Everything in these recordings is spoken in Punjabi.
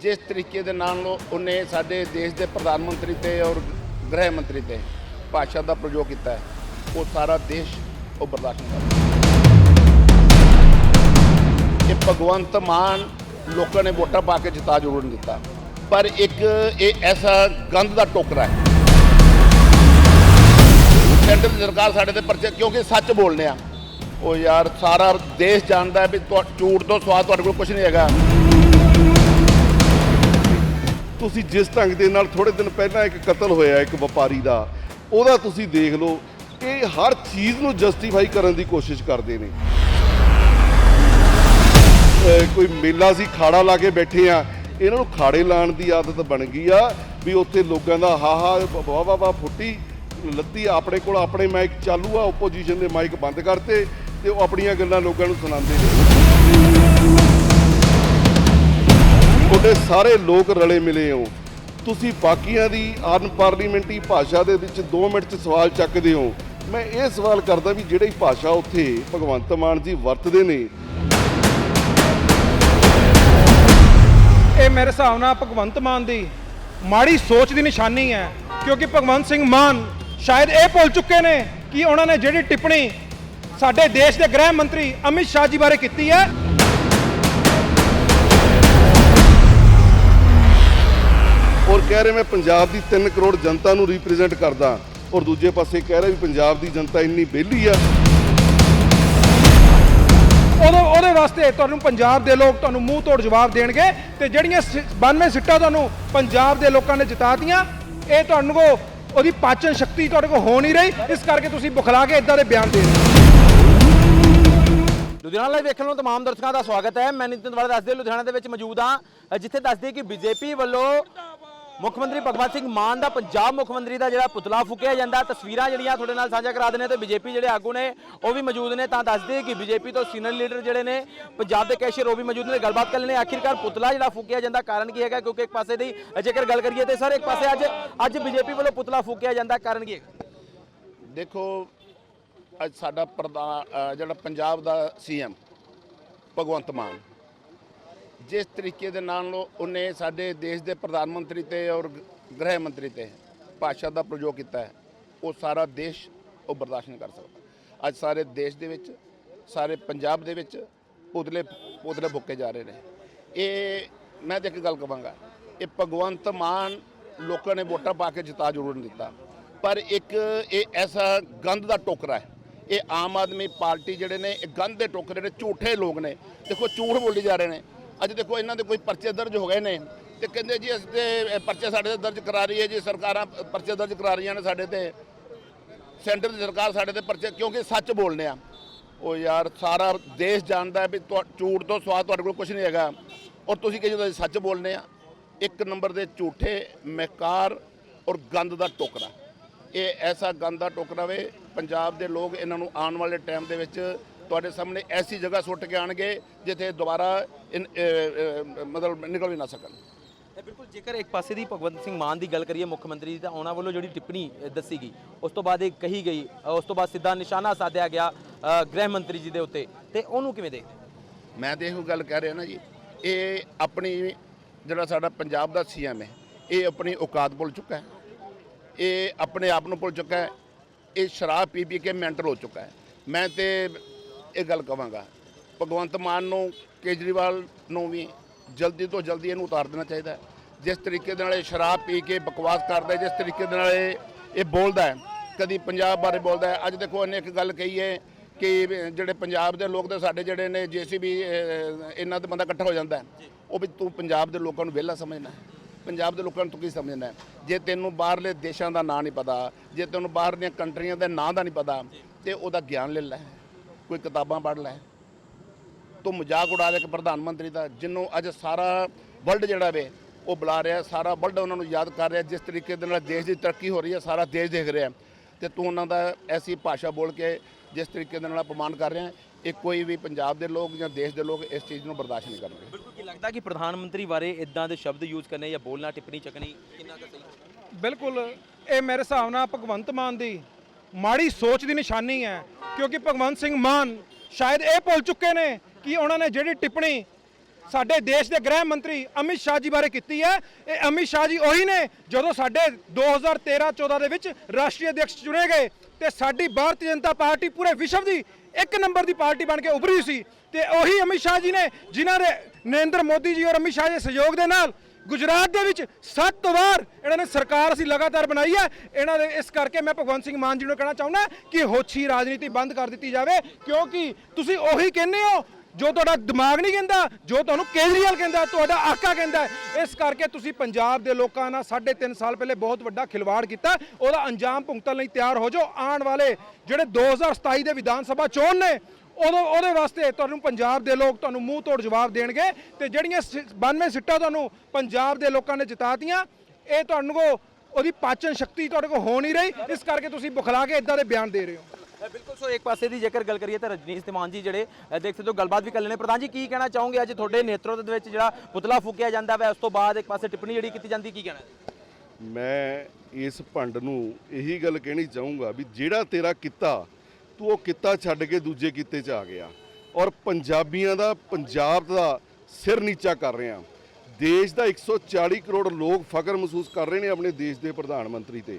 ਜਿਸ ਤਰੀਕੇ ਦੇ ਨਾਲ ਉਹਨੇ ਸਾਡੇ ਦੇਸ਼ ਦੇ ਪ੍ਰਧਾਨ ਮੰਤਰੀ ਤੇ ਔਰ ਗ੍ਰਹਿ ਮੰਤਰੀ ਤੇ ਭਾਸ਼ਾ ਦਾ ਪ੍ਰਯੋਗ ਕੀਤਾ ਹੈ। ਉਹ ਸਾਰਾ ਦੇਸ਼ ਉਹ ਬਰਦਾਸ਼ਤ ਨਹੀਂ ਕਰਦਾ ਇਹ ਭਗਵੰਤ ਮਾਨ ਲੋਕਾਂ ਨੇ ਵੋਟਾਂ ਪਾ ਕੇ ਜਿਤਾ ਜ਼ਰੂਰ ਨਹੀਂ ਦਿੱਤਾ। ਪਰ ਇੱਕ ਇਹ ਐਸਾ ਗੰਦ ਦਾ ਟੋਕਰਾ ਹੈ। ਸੈਂਟਰ ਸਰਕਾਰ ਸਾਡੇ ਤੇ ਪਰਚੇ ਕਿਉਂਕਿ ਸੱਚ ਬੋਲਨੇ ਆ। ਉਹ ਯਾਰ ਸਾਰਾ ਦੇਸ਼ ਜਾਣਦਾ ਵੀ ਤੁਹਾ- ਝੂਠ ਤੋਂ ਸਵਾਦ ਤੁਹਾਡੇ ਕੋਲ ਕੁਝ ਨਹੀਂ ਹੈਗਾ। ਤੁਸੀਂ ਜਿਸ ਢੰਗ ਦੇ ਨਾਲ ਥੋੜੇ ਦਿਨ ਪਹਿਲਾਂ ਇੱਕ ਕਤਲ ਹੋਇਆ, ਇੱਕ ਵਪਾਰੀ ਦਾ, ਉਹਦਾ ਤੁਸੀਂ ਦੇਖ ਲਓ, ਇਹ ਹਰ ਚੀਜ਼ ਨੂੰ ਜਸਟੀਫਾਈ ਕਰਨ ਦੀ ਕੋਸ਼ਿਸ਼ ਕਰਦੇ ਨੇ। ਕੋਈ ਮੇਲਾ ਸੀ ਖਾੜਾ ਲਾ ਕੇ ਬੈਠੇ ਆ ਇਹਨਾਂ ਨੂੰ ਖਾੜੇ ਲਾਣ ਦੀ ਆਦਤ ਬਣ ਗਈ ਆ ਵੀ ਉੱਥੇ ਲੋਕਾਂ ਦਾ ਹਾ ਹਾ ਵਾਹ ਵਾਹ ਵਾਹ, ਫੁੱਟੀ, ਲੱਤੀ ਆਪਣੇ ਕੋਲ, ਆਪਣੇ ਮਾਈਕ ਚਾਲੂ ਆ ਆਪੋਜੀਸ਼ਨ ਦੇ ਮਾਈਕ ਬੰਦ ਕਰਤੇ ਤੇ ਉਹ ਆਪਣੀਆਂ ਗੱਲਾਂ ਲੋਕਾਂ ਨੂੰ ਸੁਣਾਉਂਦੇ ਨੇ। ਤੁਹਾਡੇ ਸਾਰੇ ਲੋਕ ਰਲੇ ਮਿਲੇ ਹੋ। ਤੁਸੀਂ ਬਾਕੀਆਂ ਦੀ ਅਨਪਾਰਲੀਮੈਂਟਰੀ ਭਾਸ਼ਾ ਦੇ ਵਿੱਚ 2 ਮਿੰਟ 'ਚ ਸਵਾਲ ਚੱਕਦੇ ਹੋ। ਮੈਂ ਇਹ ਸਵਾਲ ਕਰਦਾ ਵੀ ਜਿਹੜੀ ਭਾਸ਼ਾ ਉੱਥੇ ਭਗਵੰਤ ਮਾਨ ਜੀ ਵਰਤਦੇ ਨੇ। ਇਹ ਮੇਰੇ ਹਿਸਾਬ ਨਾਲ ਭਗਵੰਤ ਮਾਨ ਦੀ ਮਾੜੀ ਸੋਚ ਦੀ ਨਿਸ਼ਾਨੀ ਹੈ। ਕਿਉਂਕਿ ਭਗਵੰਤ ਸਿੰਘ ਮਾਨ ਸ਼ਾਇਦ ਇਹ ਭੁੱਲ ਚੁੱਕੇ ਨੇ ਕਿ ਉਹਨਾਂ ਨੇ ਜਿਹੜੀ ਟਿੱਪਣੀ ਸਾਡੇ ਦੇਸ਼ ਦੇ ਗ੍ਰਹਿ ਮੰਤਰੀ ਅਮਿਤ ਸ਼ਾਹ ਜੀ ਬਾਰੇ ਕੀਤੀ ਹੈ। ਔਰ ਕਹਿ ਰਹੇ ਮੈਂ ਪੰਜਾਬ ਦੀ 3 ਕਰੋੜ ਜਨਤਾ ਨੂੰ ਰਿਪਰੈਜ਼ੈਂਟ ਕਰਦਾ ਔਰ ਦੂਜੇ ਪਾਸੇ ਕਹਿ ਰਿਹਾ ਵੀ ਪੰਜਾਬ ਦੀ ਜਨਤਾ ਇੰਨੀ ਵਿਹਲੀ ਆ। ਉਦੋਂ ਉਹਦੇ ਵਾਸਤੇ ਤੁਹਾਨੂੰ ਪੰਜਾਬ ਦੇ ਲੋਕ ਤੁਹਾਨੂੰ ਮੂੰਹ ਤੋੜ ਜਵਾਬ ਦੇਣਗੇ ਤੇ ਜਿਹੜੀਆਂ ਸ- 92 ਸੀਟਾਂ ਤੁਹਾਨੂੰ ਪੰਜਾਬ ਦੇ ਲੋਕਾਂ ਨੇ ਜਿਤਾਤੀਆਂ ਇਹ ਤੁਹਾਨੂੰ ਕੋ ਉਹਦੀ ਪਾਚਨ ਸ਼ਕਤੀ ਤੁਹਾਡੇ ਕੋਲ ਹੋ ਨਹੀਂ ਰਹੀ ਇਸ ਕਰਕੇ ਤੁਸੀਂ ਬੁਖਲਾ ਕੇ ਇਦਾਂ ਦੇ ਬਿਆਨ ਦੇ ਰਹੇ ਹੋ। ਲੁਧਿਆਣਾ ਲਾਈਵ ਵੇਖਣ ਨੂੰ ਤਮਾਮ ਦਰਸ਼ਕਾਂ ਦਾ ਸਵਾਗਤ ਹੈ। ਮੈਂ ਨਿਤਿਨ ਵਾਲਾ ਦੱਸਦੇ ਲੁਧਿਆਣਾ ਦੇ ਵਿੱਚ ਮੌਜੂਦ ਹਾਂ ਜਿੱਥੇ ਦੱਸਦੇ ਕਿ ਬੀਜੇਪੀ ਵੱਲੋਂ ਮੁੱਖ ਮੰਤਰੀ ਭਗਵੰਤ ਸਿੰਘ ਮਾਨ ਦਾ ਪੰਜਾਬ ਮੁੱਖ ਮੰਤਰੀ ਦਾ ਜਿਹੜਾ ਪੁਤਲਾ ਫੂਕਿਆ ਜਾਂਦਾ, ਤਸਵੀਰਾਂ ਜਿਹੜੀਆਂ ਤੁਹਾਡੇ ਨਾਲ ਸਾਂਝਾ ਕਰਾ ਦਿੰਦੇ ਹਾਂ ਤੇ ਬੀਜੇਪੀ ਜਿਹੜੇ ਆਗੂ ਨੇ, ਉਹ ਵੀ ਮੌਜੂਦ ਨੇ, ਤਾਂ ਦੱਸਦੇ ਕਿ ਬੀਜੇਪੀ ਤੋਂ ਸੀਨੀਅਰ ਲੀਡਰ ਜਿਹੜੇ ਨੇ, ਪੰਜਾਬ ਦੇ ਕੈਸ਼ੀਅਰ ਉਹ ਵੀ ਮੌਜੂਦ ਨੇ, ਗੱਲਬਾਤ ਕਰ ਲੈਣੇ ਆਖਿਰਕਾਰ ਪੁਤਲਾ ਜਿਹੜਾ ਫੂਕਿਆ ਜਾਂਦਾ, ਕਾਰਨ ਕੀ ਹੈਗਾ? ਕਿਉਂਕਿ ਇੱਕ ਪਾਸੇ ਦੀ, ਜੇਕਰ ਗੱਲ ਕਰੀਏ ਤੇ ਸਰ, ਇੱਕ ਪਾਸੇ ਅੱਜ ਅੱਜ ਬੀਜੇਪੀ ਵੱਲੋਂ ਪੁਤਲਾ ਫੂਕਿਆ ਜਾਂਦਾ, ਕਾਰਨ ਕੀ ਹੈ ਦੇਖੋ, ਅੱਜ ਸਾਡਾ ਪ੍ਰਧਾਨ ਜਿਹੜਾ ਪੰਜਾਬ ਦਾ ਸੀਐਮ, ਭਗਵੰਤ ਮਾਨ ਜਿਸ ਤਰੀਕੇ ਦੇ ਨਾਲ ਉਹਨੇ ਸਾਡੇ ਦੇਸ਼ ਦੇ ਪ੍ਰਧਾਨ ਮੰਤਰੀ ਤੇ ਔਰ ਗ੍ਰਹਿ ਮੰਤਰੀ ਤੇ ਭਾਸ਼ਾ ਦਾ ਪ੍ਰਯੋਗ ਕੀਤਾ ਹੈ, ਉਹ ਸਾਰਾ ਦੇਸ਼ ਉਹ ਬਰਦਾਸ਼ਤ ਨਹੀਂ ਕਰ ਸਕਦਾ। ਅੱਜ ਸਾਰੇ ਦੇਸ਼ ਦੇ ਵਿੱਚ, ਸਾਰੇ ਪੰਜਾਬ ਦੇ ਵਿੱਚ ਪੁਤਲੇ ਪੁਤਲੇ ਫੁੱਕੇ ਜਾ ਰਹੇ ਨੇ। ਇਹ, ਮੈਂ ਤਾਂ ਇੱਕ ਗੱਲ ਕਵਾਂਗਾ, ਇਹ ਭਗਵੰਤ ਮਾਨ ਲੋਕਾਂ ਨੇ ਵੋਟਾਂ ਪਾ ਕੇ ਜਿਤਾ ਜ਼ਰੂਰ ਨਹੀਂ ਦਿੱਤਾ। ਪਰ ਇੱਕ ਇਹ ਐਸਾ ਗੰਦ ਦਾ ਟੋਕਰਾ ਹੈ, ਇਹ ਆਮ ਆਦਮੀ ਪਾਰਟੀ ਜਿਹੜੇ ਨੇ, ਇਹ ਗੰਦ ਦੇ ਟੋਕਰੇ ਨੇ, ਝੂਠੇ ਲੋਕ ਨੇ। ਦੇਖੋ ਝੂਠ ਬੋਲੀ ਜਾ ਰਹੇ ਨੇ। ਅੱਜ ਦੇਖੋ ਇਹਨਾਂ ਦੇ ਕੋਈ ਪਰਚੇ ਦਰਜ ਹੋ ਗਏ ਨੇ ਤੇ ਕਹਿੰਦੇ ਜੀ ਅਸੀਂ ਤੇ ਪਰਚੇ ਸਾਡੇ ਤੇ ਦਰਜ ਕਰਾ ਰਹੀ ਹੈ ਜੀ, ਸਰਕਾਰਾਂ ਪਰਚੇ ਦਰਜ ਕਰਾ ਰਹੀਆਂ ਨੇ ਸਾਡੇ ਤੇ। ਸੈਂਟਰ ਦੀ ਸਰਕਾਰ ਸਾਡੇ ਤੇ ਪਰਚੇ, ਕਿਉਂਕਿ ਸੱਚ ਬੋਲਨੇ ਆ। ਉਹ ਯਾਰ ਸਾਰਾ ਦੇਸ਼ ਜਾਣਦਾ ਵੀ ਤੁਹਾ- ਝੂਠ ਤੋਂ ਸਵਾਦ ਤੁਹਾਡੇ ਕੋਲ ਕੁਝ ਨਹੀਂ ਹੈਗਾ। ਔਰ ਤੁਸੀਂ ਕਿ ਜਦੋਂ ਸੱਚ ਬੋਲਨੇ ਆ। ਇੱਕ ਨੰਬਰ ਦੇ ਝੂਠੇ ਮਹਿਕਾਰ ਔਰ ਗੰਦ ਦਾ ਟੋਕਰਾ। ਇਹ ਐਸਾ ਗੰਦ ਦਾ ਟੋਕਰਾ ਵੇ, ਪੰਜਾਬ ਦੇ ਲੋਕ ਇਹਨਾਂ ਨੂੰ ਆਉਣ ਵਾਲੇ ਟਾਈਮ ਦੇ ਵਿੱਚ ਤੁਹਾਡੇ ਸਾਹਮਣੇ ਐਸੀ ਜਗ੍ਹਾ ਸੁੱਟ ਕੇ ਆਣਗੇ ਜਿੱਥੇ ਦੁਬਾਰਾ ਮਤਲਬ ਨਿਕਲ ਵੀ ਨਾ ਸਕਣ। ਬਿਲਕੁਲ ਜੇਕਰ ਇੱਕ ਪਾਸੇ ਦੀ ਭਗਵੰਤ ਸਿੰਘ ਮਾਨ ਦੀ ਗੱਲ ਕਰੀਏ ਮੁੱਖ ਮੰਤਰੀ ਦੀ ਤਾਂ ਉਹਨਾਂ ਵੱਲੋਂ ਜਿਹੜੀ ਟਿੱਪਣੀ ਦੱਸੀ ਗਈ ਉਸ ਤੋਂ ਬਾਅਦ ਇਹ ਕਹੀ ਗਈ ਉਸ ਤੋਂ ਬਾਅਦ ਸਿੱਧਾ ਨਿਸ਼ਾਨਾ ਸਾਧਿਆ ਗਿਆ ਗ੍ਰਹਿ ਮੰਤਰੀ ਜੀ ਦੇ ਉੱਤੇ। ਤੇ ਉਹਨੂੰ ਕਿਵੇਂ ਦੇਖਦੇ? ਮੈਂ ਤੇ ਇਹੋ ਗੱਲ ਕਹਿ ਰਿਹਾ ਨਾ ਜੀ ਇਹ ਆਪਣੀ ਜਿਹੜਾ ਸਾਡਾ ਪੰਜਾਬ ਦਾ ਸੀਐਮ ਹੈ ਇਹ ਆਪਣੀ ਔਕਾਤ ਭੁੱਲ ਚੁੱਕਾ ਹੈ। ਇਹ ਆਪਣੇ ਆਪ ਨੂੰ ਭੁੱਲ ਚੁੱਕਾ ਹੈ ਇਹ ਸ਼ਰਾਬ ਪੀ ਪੀ ਕੇ ਮੈਂਟਲ ਹੋ ਚੁੱਕਾ ਹੈ। ਮੈਂ ਤੇ ਇਹ ਗੱਲ ਕਵਾਂਗਾ। ਭਗਵੰਤ ਮਾਨ ਨੂੰ ਕੇਜਰੀਵਾਲ ਨੂੰ ਵੀ ਜਲਦੀ ਤੋਂ ਜਲਦੀ ਇਹਨੂੰ ਉਤਾਰ ਦੇਣਾ ਚਾਹੀਦਾ ਹੈ। ਜਿਸ ਤਰੀਕੇ ਦੇ ਨਾਲ ਇਹ ਸ਼ਰਾਬ ਪੀ ਕੇ ਬਕਵਾਸ ਕਰਦਾ ਜਿਸ ਤਰੀਕੇ ਦੇ ਨਾਲ ਇਹ ਇਹ ਬੋਲਦਾ ਹੈ। ਕਦੀ ਪੰਜਾਬ ਬਾਰੇ ਬੋਲਦਾ ਹੈ। ਅੱਜ ਦੇਖੋ, ਇਹਨੇ ਇੱਕ ਗੱਲ ਕਹੀ ਹੈ ਕਿ ਜਿਹੜੇ ਪੰਜਾਬ ਦੇ ਲੋਕ ਤੇ ਸਾਡੇ ਜਿਹੜੇ ਨੇ ਜੇਸੀਬੀ ਇਹਨਾਂ ਦਾ ਬੰਦਾ ਇਕੱਠਾ ਹੋ ਜਾਂਦਾ ਉਹ ਵੀ ਤੂੰ ਪੰਜਾਬ ਦੇ ਲੋਕਾਂ ਨੂੰ ਵਿਹਲਾ ਸਮਝਣਾ ਪੰਜਾਬ ਦੇ ਲੋਕਾਂ ਨੂੰ ਤੂੰ ਕੀ ਸਮਝਣਾ ਜੇ ਤੈਨੂੰ ਬਾਹਰਲੇ ਦੇਸ਼ਾਂ ਦਾ ਨਾਂ ਨਹੀਂ ਪਤਾ, ਜੇ ਤੈਨੂੰ ਬਾਹਰਲੀਆਂ ਕੰਟਰੀਆਂ ਦੇ ਨਾਂ ਦਾ ਨਹੀਂ ਪਤਾ, ਤੇ ਉਹਦਾ ਗਿਆਨ ਲੈ ਲੈ। ਕੋਈ ਕਿਤਾਬਾਂ ਪੜ੍ਹ ਲੈ। ਤੂੰ ਮਜ਼ਾਕ ਉਡਾ ਰਿਹਾ ਇੱਕ ਪ੍ਰਧਾਨ ਮੰਤਰੀ ਦਾ ਜਿਹਨੂੰ ਅੱਜ ਸਾਰਾ ਵਰਲਡ ਜਿਹੜਾ ਵੇ ਉਹ ਬੁਲਾ ਰਿਹਾ ਸਾਰਾ ਵਰਲਡ ਉਹਨਾਂ ਨੂੰ ਯਾਦ ਕਰ ਰਿਹਾ ਜਿਸ ਤਰੀਕੇ ਦੇ ਨਾਲ ਦੇਸ਼ ਦੀ ਤਰੱਕੀ ਹੋ ਰਹੀ ਹੈ ਸਾਰਾ ਦੇਸ਼ ਦੇਖ ਰਿਹਾ। ਤੇ ਤੂੰ ਉਹਨਾਂ ਦਾ ਐਸੀ ਭਾਸ਼ਾ ਬੋਲ ਕੇ ਜਿਸ ਤਰੀਕੇ ਦੇ ਨਾਲ ਅਪਮਾਨ ਕਰ ਰਿਹਾ ਇਹ ਕੋਈ ਵੀ ਪੰਜਾਬ ਦੇ ਲੋਕ ਜਾਂ ਦੇਸ਼ ਦੇ ਲੋਕ ਇਸ ਚੀਜ਼ ਨੂੰ ਬਰਦਾਸ਼ਤ ਨਹੀਂ ਕਰਨਗੇ। ਬਿਲਕੁਲ ਕੀ ਲੱਗਦਾ ਕਿ ਪ੍ਰਧਾਨ ਮੰਤਰੀ ਬਾਰੇ ਇਦਾਂ ਦੇ ਸ਼ਬਦ ਯੂਜ਼ ਕਰਨੇ ਜਾਂ ਬੋਲਣਾ ਟਿੱਪਣੀ ਚੱਕਣੀ ਕਿੰਨਾ ਕੁ ਸਹੀ? ਬਿਲਕੁਲ ਇਹ ਮੇਰੇ ਹਿਸਾਬ ਨਾਲ ਭਗਵੰਤ ਮਾਨ ਦੀ ਮਾੜੀ ਸੋਚ ਦੀ ਨਿਸ਼ਾਨੀ ਹੈ, ਕਿਉਂਕਿ ਭਗਵੰਤ ਸਿੰਘ ਮਾਨ ਸ਼ਾਇਦ ਇਹ ਭੁੱਲ ਚੁੱਕੇ ਨੇ ਕਿ ਉਹਨਾਂ ਨੇ ਜਿਹੜੀ ਟਿੱਪਣੀ ਸਾਡੇ ਦੇਸ਼ ਦੇ ਗ੍ਰਹਿ ਮੰਤਰੀ ਅਮਿਤ ਸ਼ਾਹ ਜੀ ਬਾਰੇ ਕੀਤੀ ਹੈ, ਇਹ ਅਮਿਤ ਸ਼ਾਹ ਜੀ ਉਹੀ ਨੇ ਜਦੋਂ ਸਾਡੇ 2013-14 ਦੇ ਵਿੱਚ ਰਾਸ਼ਟਰੀ ਅਧਿਕਸ਼ ਚੁਣੇ ਗਏ ਤੇ ਸਾਡੀ ਭਾਰਤੀ ਜਨਤਾ ਪਾਰਟੀ ਪੂਰੇ ਵਿਸ਼ਵ ਦੀ ਇੱਕ ਨੰਬਰ ਦੀ ਪਾਰਟੀ ਬਣ ਕੇ ਉਭਰੀ ਸੀ ਤੇ ਉਹੀ ਅਮਿਤ ਸ਼ਾਹ ਜੀ ਨੇ ਜਿਨ੍ਹਾਂ ਦੇ ਨਰਿੰਦਰ ਮੋਦੀ ਜੀ ਔਰ ਅਮਿਤ ਸ਼ਾਹ ਦੇ ਸਹਿਯੋਗ ਦੇ ਨਾਲ ਗੁਜਰਾਤ ਦੇ ਵਿੱਚ ਸੱਤ ਵਾਰ ਇਹਨਾਂ ਨੇ ਸਰਕਾਰ ਅਸੀਂ ਲਗਾਤਾਰ ਬਣਾਈ ਹੈ। ਇਹਨਾਂ ਦੇ ਇਸ ਕਰਕੇ ਮੈਂ ਭਗਵੰਤ ਸਿੰਘ ਮਾਨ ਜੀ ਨੂੰ ਕਹਿਣਾ ਚਾਹੁੰਦਾ ਕਿ ਹੋਛੀ ਰਾਜਨੀਤੀ ਬੰਦ ਕਰ ਦਿੱਤੀ ਜਾਵੇ, ਕਿਉਂਕਿ ਤੁਸੀਂ ਉਹੀ ਕਹਿੰਦੇ ਹੋ, ਜੋ ਤੁਹਾਡਾ ਦਿਮਾਗ ਨਹੀਂ ਕਹਿੰਦਾ, ਜੋ ਤੁਹਾਨੂੰ ਕੇਜਰੀਵਾਲ ਕਹਿੰਦਾ, ਤੁਹਾਡਾ ਆਕਾ ਕਹਿੰਦਾ ਇਸ ਕਰਕੇ ਤੁਸੀਂ ਪੰਜਾਬ ਦੇ ਲੋਕਾਂ ਨਾਲ 3.5 ਸਾਲ ਪਹਿਲੇ ਬਹੁਤ ਵੱਡਾ ਖਿਲਵਾੜ ਕੀਤਾ। ਉਹਦਾ ਅੰਜਾਮ ਭੁਗਤਣ ਲਈ ਤਿਆਰ ਹੋ ਜਾਓ। ਆਉਣ ਵਾਲੇ ਜਿਹੜੇ 2027 ਦੇ ਵਿਧਾਨ ਸਭਾ ਚੋਣ ਨੇ ਉਦੋਂ ਉਹਦੇ ਵਾਸਤੇ ਤੁਹਾਨੂੰ ਪੰਜਾਬ ਦੇ ਲੋਕ ਤੁਹਾਨੂੰ ਮੂੰਹ ਤੋੜ ਜਵਾਬ ਦੇਣਗੇ ਤੇ ਜਿਹੜੀਆਂ ਸ- 92 ਸੀਟਾਂ ਤੁਹਾਨੂੰ ਪੰਜਾਬ ਦੇ ਲੋਕਾਂ ਨੇ ਜਿਤਾਤੀਆਂ ਇਹ ਤੁਹਾਨੂੰ ਕੋ ਉਹਦੀ ਪਾਚਨ ਸ਼ਕਤੀ ਤੁਹਾਡੇ ਕੋਲ ਹੋ ਨਹੀਂ ਰਹੀ ਇਸ ਕਰਕੇ ਤੁਸੀਂ ਬੁਖਲਾ ਕੇ ਇਦਾਂ ਦੇ ਬਿਆਨ ਦੇ ਰਹੇ ਹੋ। ਅ, ਬਿਲਕੁਲ ਸੋ ਇੱਕ ਪਾਸੇ ਦੀ ਜੇਕਰ ਗੱਲ ਕਰੀਏ ਤਾਂ ਰਜਨੀਸ਼ ਤਿਮਾਨ ਜੀ ਜਿਹੜੇ ਅ, ਦੇਖ ਸਕਦੇ ਹੋ ਗੱਲਬਾਤ ਵੀ ਕਰ ਲੈਣੇ ਪ੍ਰਧਾਨ ਜੀ ਕੀ ਕਹਿਣਾ ਚਾਹੋਗੇ ਅੱਜ ਤੁਹਾਡੇ ਨੇਤਰਤਵ ਦੇ ਵਿੱਚ ਜਿਹੜਾ ਪੁਤਲਾ ਫੂਕਿਆ ਜਾਂਦਾ ਵਾ ਉਸ ਤੋਂ ਬਾਅਦ ਇੱਕ ਪਾਸੇ ਟਿੱਪਣੀ ਜਿਹੜੀ ਕੀਤੀ ਜਾਂਦੀ ਕੀ ਕਹਿਣਾ? ਮੈਂ ਇਸ ਭੰਡ ਨੂੰ ਇਹੀ ਗੱਲ ਕਹਿਣੀ ਚਾਹੂੰਗਾ ਵੀ ਜਿਹੜਾ ਤੇਰਾ ਕੀਤਾ ਤੂੰ ਉਹ ਕਿੱਤਾ ਛੱਡ ਕੇ ਦੂਜੇ ਕਿੱਤੇ 'ਚ ਆ ਗਿਆ। ਔਰ ਪੰਜਾਬੀਆਂ ਦਾ, ਪੰਜਾਬ ਦਾ ਸਿਰ ਨੀਚਾ ਕਰ ਰਿਹਾ ਦੇਸ਼ ਦਾ 140 ਕਰੋੜ ਲੋਕ ਫਖਰ ਮਹਿਸੂਸ ਕਰ ਰਹੇ ਨੇ ਆਪਣੇ ਦੇਸ਼ ਦੇ ਪ੍ਰਧਾਨ ਮੰਤਰੀ ਤੇ।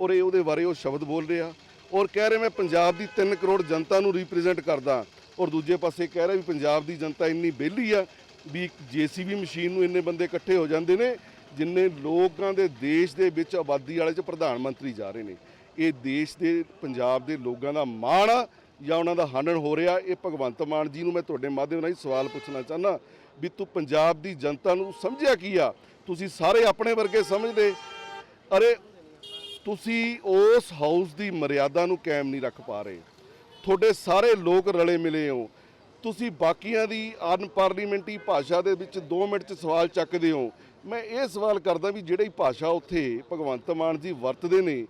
ਔਰ ਇਹ ਉਹਦੇ ਬਾਰੇ ਉਹ ਸ਼ਬਦ ਬੋਲ ਰਿਹਾ। ਔਰ ਕਹਿ ਰਿਹਾ ਮੈਂ ਪੰਜਾਬ ਦੀ 3 ਕਰੋੜ ਜਨਤਾ ਨੂੰ ਰਿਪਰੈਜ਼ੈਂਟ ਕਰਦਾ। ਔਰ ਦੂਜੇ ਪਾਸੇ ਕਹਿ ਰਿਹਾ ਵੀ ਪੰਜਾਬ ਦੀ ਜਨਤਾ ਇੰਨੀ ਵਿਹਲੀ ਆ ਵੀ ਇੱਕ ਜੀਸੀਬੀ ਮਸ਼ੀਨ ਨੂੰ ਇੰਨੇ ਬੰਦੇ ਇਕੱਠੇ ਹੋ ਜਾਂਦੇ ਨੇ, ਜਿੰਨੇ ਲੋਕਾਂ ਦੇ ਦੇਸ਼ ਦੇ ਵਿੱਚ ਆਬਾਦੀ ਵਾਲੇ ਚ ਪ੍ਰਧਾਨ ਮੰਤਰੀ ਜਾ ਰਹੇ ਨੇ। ਇਹ ਦੇਸ਼ ਦੇ, ਪੰਜਾਬ ਦੇ ਲੋਕਾਂ ਦਾ ਮਾਣ ਆ ਜਾਂ ਉਹਨਾਂ ਦਾ ਹਾਨਣ ਹੋ ਰਿਹਾ? ਇਹ ਭਗਵੰਤ ਮਾਨ ਜੀ ਨੂੰ ਮੈਂ ਤੁਹਾਡੇ ਮਾਧਿਅਮ ਰਾਹੀਂ ਸਵਾਲ ਪੁੱਛਣਾ ਚਾਹੁੰਦਾ ਵੀ ਤੂੰ ਪੰਜਾਬ ਦੀ ਜਨਤਾ ਨੂੰ ਸਮਝਿਆ ਕੀ ਆ? ਤੁਸੀਂ ਸਾਰੇ ਆਪਣੇ ਵਰਗੇ ਸਮਝਦੇ। ਅਰੇ, ਤੁਸੀਂ ਉਸ ਹਾਊਸ ਦੀ ਮਰਿਆਦਾ ਨੂੰ ਕਾਇਮ ਨਹੀਂ ਰੱਖ ਪਾ ਰਹੇ। ਤੁਹਾਡੇ ਸਾਰੇ ਲੋਕ ਰਲੇ ਮਿਲੇ ਹੋ। ਤੁਸੀਂ ਬਾਕੀਆਂ ਦੀ ਅਨਪਾਰਲੀਮੈਂਟਰੀ ਭਾਸ਼ਾ ਦੇ ਵਿੱਚ 2 ਮਿੰਟ 'ਚ ਸਵਾਲ ਚੱਕਦੇ ਹੋ। ਮੈਂ ਇਹ ਸਵਾਲ ਕਰਦਾ ਵੀ ਜਿਹੜੀ ਭਾਸ਼ਾ ਉੱਥੇ ਭਗਵੰਤ ਮਾਨ ਜੀ ਵਰਤਦੇ ਨੇ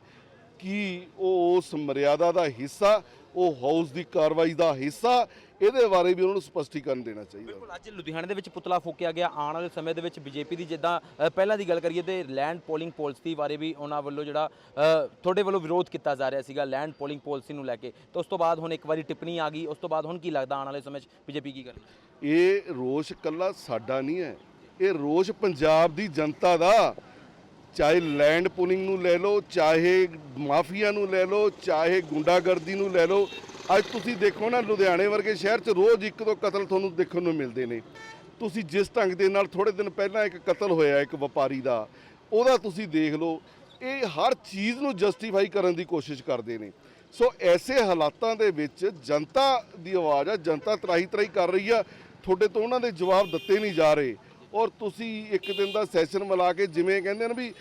ਕੀ ਉਹ ਉਸ ਮਰਿਆਦਾ ਦਾ ਹਿੱਸਾ ਉਹ ਹਾਊਸ ਦੀ ਕਾਰਵਾਈ ਦਾ ਹਿੱਸਾ ਇਹਦੇ ਬਾਰੇ ਵੀ ਉਹਨਾਂ ਨੂੰ ਸਪਸ਼ਟੀਕਰਨ ਦੇਣਾ ਚਾਹੀਦਾ। ਬਿਲਕੁਲ ਅੱਜ ਲੁਧਿਆਣੇ ਦੇ ਵਿੱਚ ਪੁਤਲਾ ਫੂਕਿਆ ਗਿਆ। ਆਉਣ ਵਾਲੇ ਸਮੇਂ ਦੇ ਵਿੱਚ ਬੀਜੇਪੀ ਦੀ ਜਿੱਦਾਂ ਪਹਿਲਾਂ ਦੀ ਗੱਲ ਕਰੀਏ ਤੇ ਲੈਂਡ ਪੋਲਿੰਗ ਪਾਲਿਸੀ ਬਾਰੇ ਵੀ ਉਹਨਾਂ ਵੱਲੋਂ ਜਿਹੜਾ ਤੁਹਾਡੇ ਵੱਲੋਂ ਵਿਰੋਧ ਕੀਤਾ ਜਾ ਰਿਹਾ ਸੀਗਾ ਲੈਂਡ ਪੋਲਿੰਗ ਪਾਲਿਸੀ ਨੂੰ ਲੈ ਕੇ। ਤੇ ਉਸ ਤੋਂ ਬਾਅਦ ਹੁਣ ਇੱਕ ਵਾਰੀ ਟਿੱਪਣੀ ਆ ਗਈ। ਉਸ ਤੋਂ ਬਾਅਦ ਹੁਣ ਕੀ ਲੱਗਦਾ ਆਉਣ ਵਾਲੇ ਸਮੇਂ 'ਚ ਬੀਜੇਪੀ ਕੀ ਕਰੇਗੀ? ਇਹ ਰੋਸ਼ ਕੱਲਾ ਸਾਡਾ ਨਹੀਂ ਹੈ। ਇਹ ਰੋਸ਼ ਪੰਜਾਬ ਦੀ ਜਨਤਾ ਦਾ ਚਾਹੇ ਲੈਂਡ ਪੁਲਿੰਗ ਨੂੰ ਲੈ ਲਓ, ਚਾਹੇ ਮਾਫੀਆ ਨੂੰ ਲੈ ਲਓ, ਚਾਹੇ ਗੁੰਡਾਗਰਦੀ ਨੂੰ ਲੈ ਲਓ, ਅੱਜ ਤੁਸੀਂ ਦੇਖੋ ਨਾ ਲੁਧਿਆਣੇ ਵਰਗੇ ਸ਼ਹਿਰ 'ਚ ਰੋਜ਼ ਇੱਕ ਦੋ ਕਤਲ ਤੁਹਾਨੂੰ ਦੇਖਣ ਨੂੰ ਮਿਲਦੇ ਨੇ। ਤੁਸੀਂ ਜਿਸ ਢੰਗ ਦੇ ਨਾਲ ਥੋੜੇ ਦਿਨ ਪਹਿਲਾਂ ਇੱਕ ਕਤਲ ਹੋਇਆ, ਇੱਕ ਵਪਾਰੀ ਦਾ, ਉਹਦਾ ਤੁਸੀਂ ਦੇਖ ਲਓ। ਇਹ ਹਰ ਚੀਜ਼ ਨੂੰ ਜਸਟੀਫਾਈ ਕਰਨ ਦੀ ਕੋਸ਼ਿਸ਼ ਕਰਦੇ ਨੇ। ਸੋ ਐਸੇ ਹਾਲਾਤਾਂ ਦੇ ਵਿੱਚ ਜਨਤਾ ਦੀ ਆਵਾਜ਼ ਆ, ਜਨਤਾ ਤਰਾਹੀ ਤਰਾਹੀ ਕਰ ਰਹੀ ਆ। ਤੁਹਾਡੇ ਤੋਂ ਉਹਨਾਂ ਦੇ ਜਵਾਬ ਦਿੱਤੇ ਨਹੀਂ ਜਾ ਰਹੇ। ਔਰ ਤੁਸੀਂ ਇੱਕ ਦਿਨ ਦਾ ਸੈਸ਼ਨ ਮਿਲਾ ਕੇ ਜਿਵੇਂ ਕਹਿੰਦੇ ਨੇ ਵੀ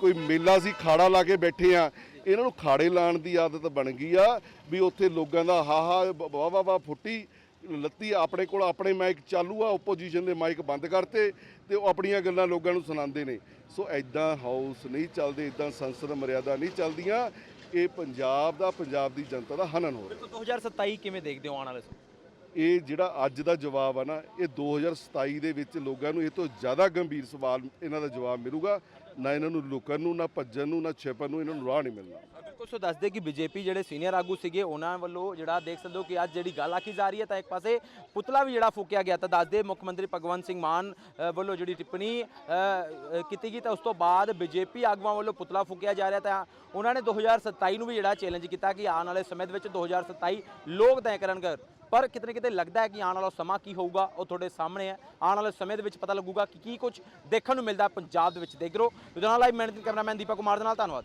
ਕੋਈ ਮੇਲਾ ਸੀ, ਖਾੜਾ ਲਾ ਕੇ ਬੈਠੇ ਆ, ਇਹਨਾਂ ਨੂੰ ਖਾੜੇ ਲਾਣ ਦੀ ਆਦਤ ਬਣ ਗਈ ਆ ਵੀ ਉੱਥੇ ਲੋਕਾਂ ਦਾ ਹਾਹਾ, ਵਾਹ ਵਾਹ ਵਾਹ ਫੁੱਟੀ ਲੱਤੀ ਆਪਣੇ ਕੋਲ, ਆਪਣੇ ਮਾਈਕ ਚਾਲੂ ਆ ਓਪੋਜੀਸ਼ਨ ਦੇ ਮਾਈਕ ਬੰਦ ਕਰਤੇ ਤੇ ਉਹ ਆਪਣੀਆਂ ਗੱਲਾਂ ਲੋਕਾਂ ਨੂੰ ਸੁਣਾਉਂਦੇ ਨੇ। ਸੋ ਐਦਾਂ ਹਾਊਸ ਨਹੀਂ ਚੱਲਦੇ ਐਦਾਂ ਸੰਸਦ ਮਰਿਆਦਾ ਨਹੀਂ ਚੱਲਦੀਆਂ, ਇਹ ਪੰਜਾਬ ਦਾ, ਪੰਜਾਬ ਦੀ ਜਨਤਾ ਦਾ ਹਨਨ ਹੋ ਰਿਹਾ। 2027 ਕਿਵੇਂ ਦੇਖਦੇ ਹੋ ਆਉਣ ਵਾਲੇ ਸਮੇਂ? ਇਹ ਜਿਹੜਾ ਅੱਜ ਦਾ ਜਵਾਬ ਆ ਨਾ, ਇਹ 2027 ਦੇ ਵਿੱਚ ਲੋਕਾਂ ਨੂੰ ਇਹ ਤੋਂ ਜ਼ਿਆਦਾ ਗੰਭੀਰ ਸਵਾਲ ਇਹਨਾਂ ਦਾ ਜਵਾਬ ਮਿਲੂਗਾ। ਨਾ ਇਹਨਾਂ ਨੂੰ ਲੁਕਣ ਨੂੰ, ਨਾ ਭੱਜਣ ਨੂੰ, ਨਾ ਛਿਪਣ ਨੂੰ, ਇਹਨਾਂ ਨੂੰ ਰਾਹ ਨਹੀਂ ਮਿਲਣਾ। ਬਿਲਕੁਲ ਸੋ ਦੱਸਦੇ ਕਿ ਬੀਜੇਪੀ ਜਿਹੜੇ ਸੀਨੀਅਰ ਆਗੂ ਸੀਗੇ, ਉਹਨਾਂ ਵੱਲੋਂ ਜਿਹੜਾ ਦੇਖ ਸਕਦੇ ਹੋ ਕਿ ਅੱਜ ਜਿਹੜੀ ਗੱਲ ਆਖੀ ਜਾ ਰਹੀ ਹੈ, ਤਾਂ ਇੱਕ ਪਾਸੇ ਪੁਤਲਾ ਵੀ ਜਿਹੜਾ ਫੂਕਿਆ ਗਿਆ, ਤਾਂ ਦੱਸਦੇ ਮੁੱਖ ਮੰਤਰੀ ਭਗਵੰਤ ਸਿੰਘ ਮਾਨ ਵੱਲੋਂ ਜਿਹੜੀ ਟਿੱਪਣੀ ਕੀਤੀ ਗਈ, ਤਾਂ ਉਸ ਤੋਂ ਬਾਅਦ ਬੀਜੇਪੀ ਆਗੂਆਂ ਵੱਲੋਂ ਪੁਤਲਾ ਫੂਕਿਆ ਜਾ ਰਿਹਾ, ਤਾਂ ਉਹਨਾਂ ਨੇ 2027 ਨੂੰ ਵੀ ਜਿਹੜਾ ਚੈਲੰਜ ਕੀਤਾ ਕਿ ਆਉਣ ਵਾਲੇ ਸਮੇਂ ਦੇ ਵਿੱਚ 2027 ਲੋਕ ਤੈਅ ਕਰਨਗੇ। ਪਰ ਕਿਤੇ ਨਾ ਕਿਤੇ ਲੱਗਦਾ ਹੈ ਕਿ ਆਉਣ ਵਾਲਾ ਸਮਾਂ ਕੀ ਹੋਊਗਾ, ਉਹ ਤੁਹਾਡੇ ਸਾਹਮਣੇ ਹੈ। ਆਉਣ ਵਾਲੇ ਸਮੇਂ ਦੇ ਵਿੱਚ ਪਤਾ ਲੱਗੂਗਾ ਕਿ ਕੀ ਕੁਝ ਦੇਖਣ ਨੂੰ ਮਿਲਦਾ ਪੰਜਾਬ ਦੇ ਵਿੱਚ। ਦੇਖ ਲਓ Ludhiana live managing cameraman Deepak Kumar ਦੇ ਨਾਲ, ਧੰਨਵਾਦ।